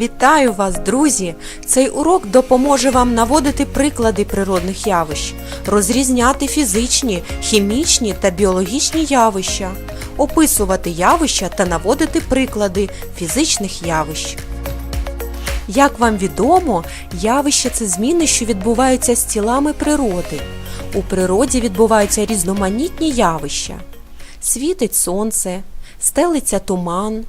Вітаю вас, друзі! Цей урок допоможе вам наводити приклади природних явищ, розрізняти фізичні, хімічні та біологічні явища, описувати явища та наводити приклади фізичних явищ. Як вам відомо, явища це зміни, що відбуваються з тілами природи. У природі відбуваються різноманітні явища. Світить сонце, стелиться туман,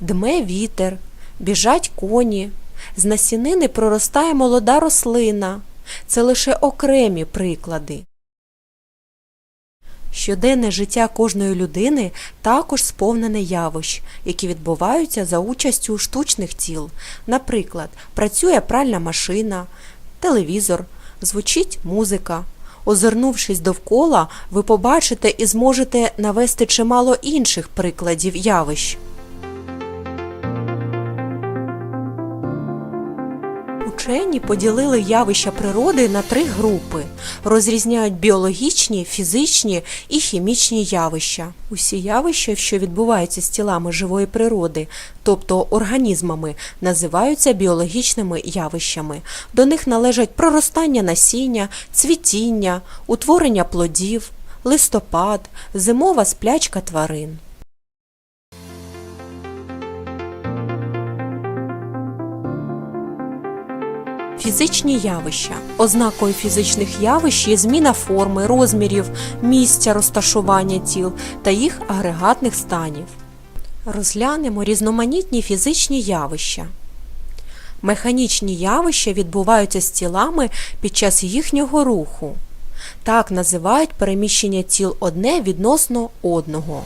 дме вітер, біжать коні, з насінини проростає молода рослина. Це лише окремі приклади. Щоденне життя кожної людини також сповнене явищ, які відбуваються за участю штучних тіл. Наприклад, працює пральна машина, телевізор, звучить музика. Озирнувшись довкола, ви побачите і зможете навести чимало інших прикладів явищ. Учені поділили явища природи на три групи, розрізняють біологічні, фізичні і хімічні явища. Усі явища, що відбуваються з тілами живої природи, тобто організмами, називаються біологічними явищами. До них належать проростання насіння, цвітіння, утворення плодів, листопад, зимова сплячка тварин. Фізичні явища. Ознакою фізичних явищ є зміна форми, розмірів, місця розташування тіл та їх агрегатних станів. Розглянемо різноманітні фізичні явища. Механічні явища відбуваються з тілами під час їхнього руху. Так називають переміщення тіл одне відносно одного.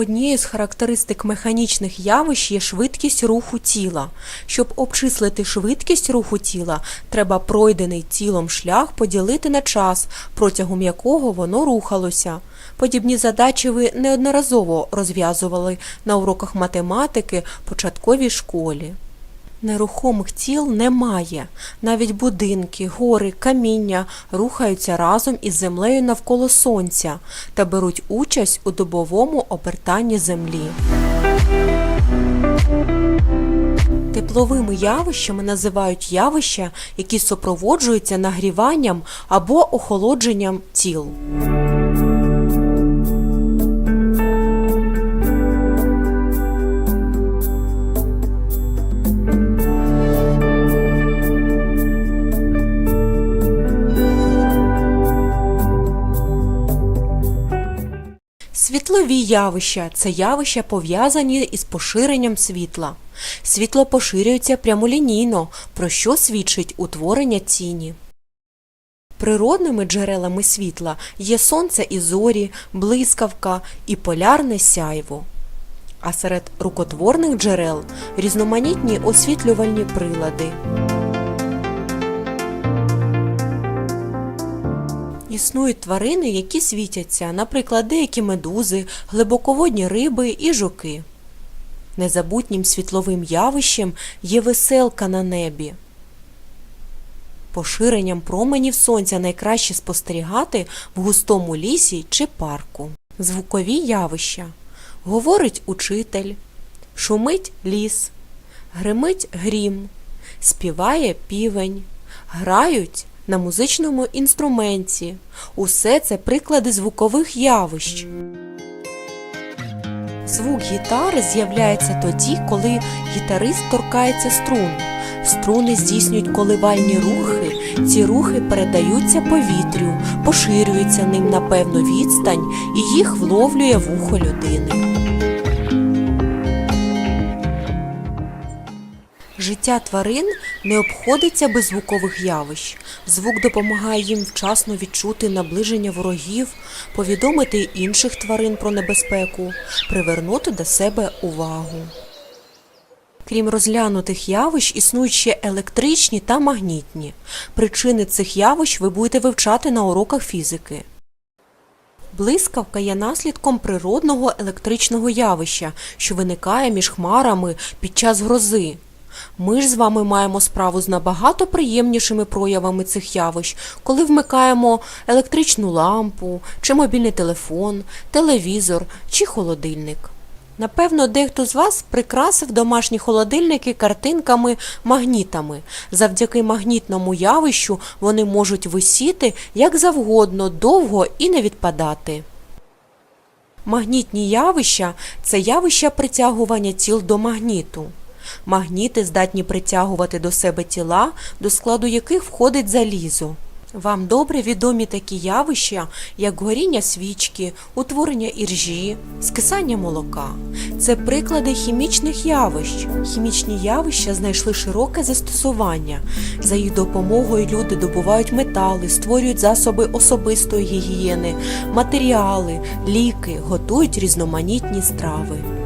Однією з характеристик механічних явищ є швидкість руху тіла. Щоб обчислити швидкість руху тіла, треба пройдений тілом шлях поділити на час, протягом якого воно рухалося. Подібні задачі ви неодноразово розв'язували на уроках математики початковій школі. Нерухомих тіл немає. Навіть будинки, гори, каміння рухаються разом із землею навколо сонця та беруть участь у добовому обертанні землі. Тепловими явищами називають явища, які супроводжуються нагріванням або охолодженням тіл. Світлові явища це явища пов'язані із поширенням світла. Світло поширюється прямолінійно, про що свідчить утворення тіні. Природними джерелами світла є сонце і зорі, блискавка і полярне сяйво. А серед рукотворних джерел різноманітні освітлювальні прилади. Існують тварини, які світяться, наприклад, деякі медузи, глибоководні риби і жуки. Незабутнім світловим явищем є веселка на небі. Поширенням променів сонця найкраще спостерігати в густому лісі чи парку. Звукові явища. Говорить учитель, шумить ліс, гримить грім, співає півень, грають на музичному інструменті. Усе це приклади звукових явищ. Звук гітари з'являється тоді, коли гітарист торкається струн. Струни здійснюють коливальні рухи, ці рухи передаються повітрю, поширюються ним на певну відстань і їх вловлює вухо людини. Життя тварин не обходиться без звукових явищ. Звук допомагає їм вчасно відчути наближення ворогів, повідомити інших тварин про небезпеку, привернути до себе увагу. Крім розглянутих явищ, існують ще електричні та магнітні. Причини цих явищ ви будете вивчати на уроках фізики. Блискавка є наслідком природного електричного явища, що виникає між хмарами під час грози. Ми ж з вами маємо справу з набагато приємнішими проявами цих явищ, коли вмикаємо електричну лампу, чи мобільний телефон, телевізор чи холодильник. Напевно, дехто з вас прикрасив домашні холодильники картинками магнітами. Завдяки магнітному явищу вони можуть висіти як завгодно, довго і не відпадати. Магнітні явища це явища притягування тіл до магніту. Магніти здатні притягувати до себе тіла, до складу яких входить залізо. Вам добре відомі такі явища, як горіння свічки, утворення іржі, скисання молока. Це приклади хімічних явищ. Хімічні явища знайшли широке застосування. За їх допомогою люди добувають метали, створюють засоби особистої гігієни, матеріали, ліки, готують різноманітні страви.